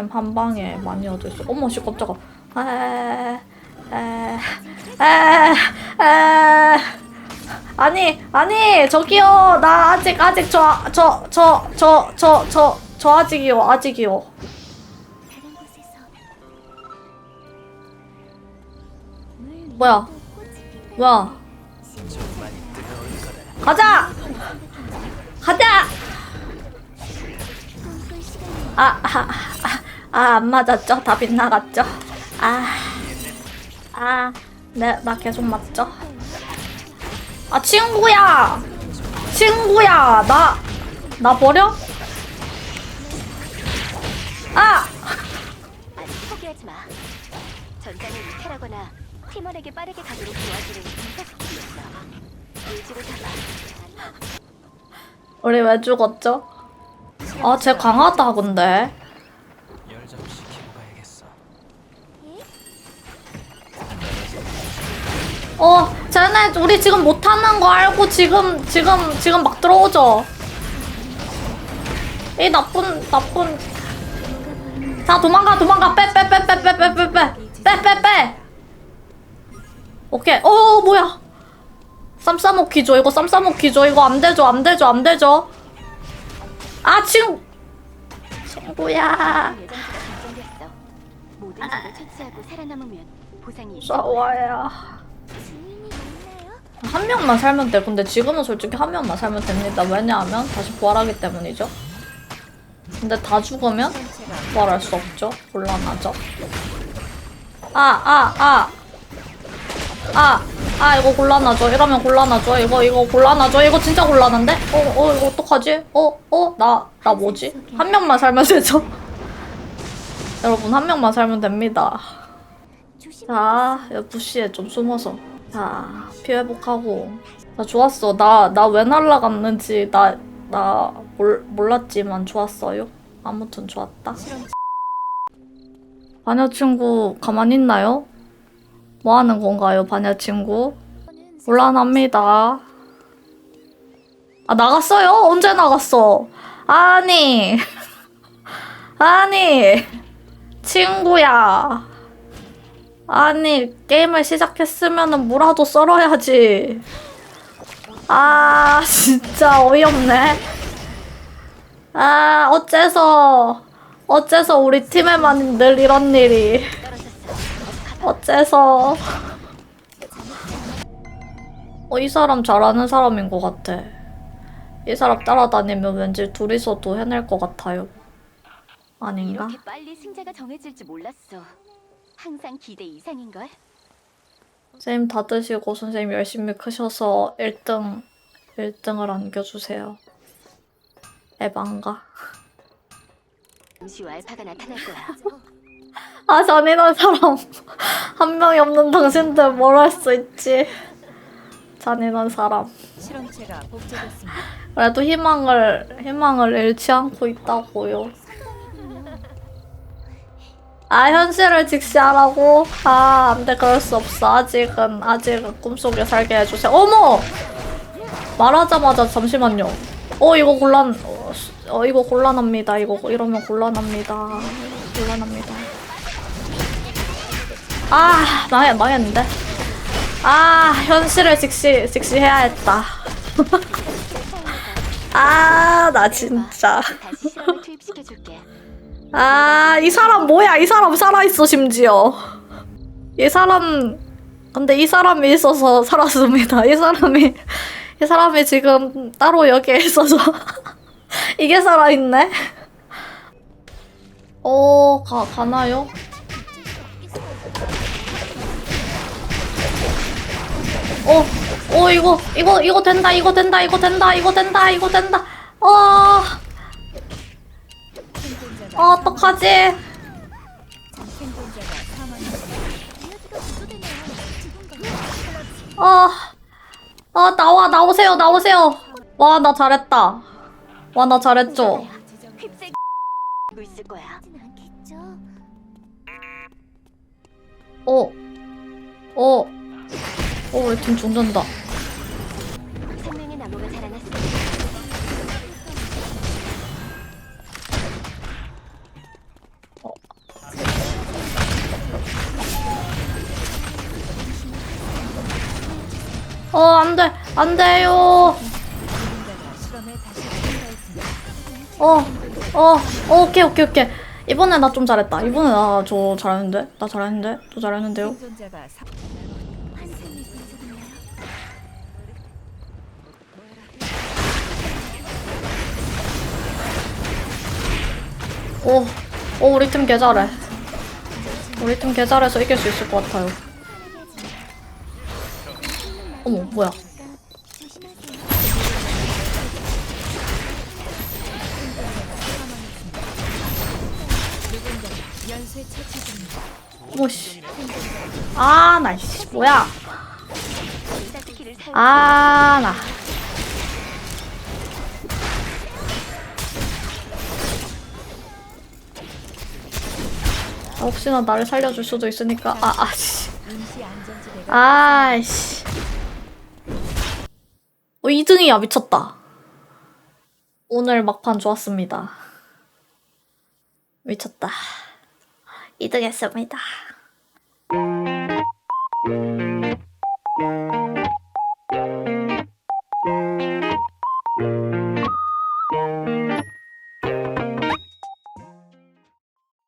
템 한 방에 많이 수. 어머 씨 깜짝아. 에, 에, 에, 에. 아니 아니 저기요 나 아직 아직 저 저 저 저 저 저 저 아직이요 아직이요. 뭐야 뭐야 가자 가자 꿈꿀 시간이 아아 아 안 맞았죠? 다 빗나갔죠? 아 아 네 나 계속 맞죠? 아 친구야! 친구야! 나 나 버려? 아! 아직 포기하지 마. 전장을 이탈하거나 팀원에게 빠르게 가도록 도와주는 인사스킬이었어. 의지를 담아. 우리 왜 죽었죠? 아 쟤 강하다 근데 어, 쟤네 우리 지금 못하는 거 알고 지금 지금 지금 막 들어오죠. 이 나쁜 나쁜. 자 도망가 도망가 빼 빼 빼 빼 빼 빼 빼 빼 빼 빼. 오케이. 어 뭐야? 쌈싸먹기죠 이거 쌈싸먹기죠 이거 안 되죠 안 되죠 안 되죠. 아 친구 친구야. 있나요? 한 명만 살면 돼. 근데 지금은 솔직히 한 명만 살면 됩니다. 왜냐하면 다시 부활하기 때문이죠. 근데 다 죽으면 부활할 수 없죠. 곤란하죠. 아, 아, 아. 아, 아, 이거 곤란하죠. 이러면 곤란하죠. 이거, 이거 곤란하죠. 이거 진짜 곤란한데? 어, 어, 이거 어떡하지? 어, 어, 나, 나 뭐지? 한 명만 살면 되죠. 여러분, 한 명만 살면 됩니다. 조심. 자, 부시에 좀 숨어서. 자, 피 회복하고. 나 좋았어. 나, 나 왜 날라갔는지, 나, 나, 몰, 몰랐지만 좋았어요. 아무튼 좋았다. 바녀 친구, 가만히 있나요? 뭐 하는 건가요, 바녀 친구? 곤란합니다. 아, 나갔어요? 언제 나갔어? 아니. 아니. 친구야. 아니 게임을 시작했으면은 뭐라도 썰어야지. 아 진짜 어이없네. 아 어째서 어째서 우리 팀에만 늘 이런 일이. 어째서. 어 이 사람 잘하는 사람인 것 같아. 이 사람 따라다니면 왠지 둘이서도 해낼 것 같아요. 아닌가? 이렇게 빨리 승자가 정해질지 몰랐어. 항상 기대 이상인 걸. 선생님 다 드시고 선생님 열심히 크셔서 1등 1등을 안겨주세요. 에반가? 잠시 후 알파가 나타날 거야. 아 잔인한 사람 한 명이 없는 당신들 뭘 할 수 있지? 잔인한 사람. 실험체가 복제됐습니다. 그래도 희망을 희망을 잃지 않고 있다고요. 아 현실을 직시하라고? 아 안돼 그럴 수 없어 아직은 아직은 꿈속에 살게 해주세요. 어머 말하자마자 잠시만요. 어 이거 곤란 어, 수- 어 이거 곤란합니다. 이거 이러면 곤란합니다. 곤란합니다. 아 망했 망했는데. 아 현실을 직시 직시해야 했다. 아 나 진짜. 아, 이 사람 뭐야? 이 사람 살아있어, 심지어. 이 사람, 근데 이 사람이 있어서 살았습니다. 이 사람이, 이 사람이 지금 따로 여기에 있어서. 이게 살아있네? 어, 가, 가나요? 어, 어, 이거, 이거, 이거 된다, 이거 된다, 이거 된다, 이거 된다, 이거 된다. 어, 아, 어떡하지? 아, 아, 나와, 나오세요, 나오세요. 와, 나 잘했다. 와, 나 잘했죠. 어, 어, 어, 왜 좀 종전다. 어, 안 돼. 안 돼요. 어, 어, 어, 오케이, 오케이, 오케이. 이번에 나 좀 잘했다. 이번에 나 저 잘했는데? 나 잘했는데? 저 잘했는데요? 오, 오, 우리 팀 개 잘해. 우리 팀 개 잘해서 이길 수 있을 것 같아요. 어머, 뭐야. 중입니다. 어머, 씨. 아, 뭐야. 스키를 사용. 아, 나. 아, 혹시나 나를 살려줄 수도 있으니까. 아, 아, 씨. 임시 안전지대가 아이씨. 어, 2등이야, 미쳤다. 오늘 막판 좋았습니다. 미쳤다. 2등 했습니다.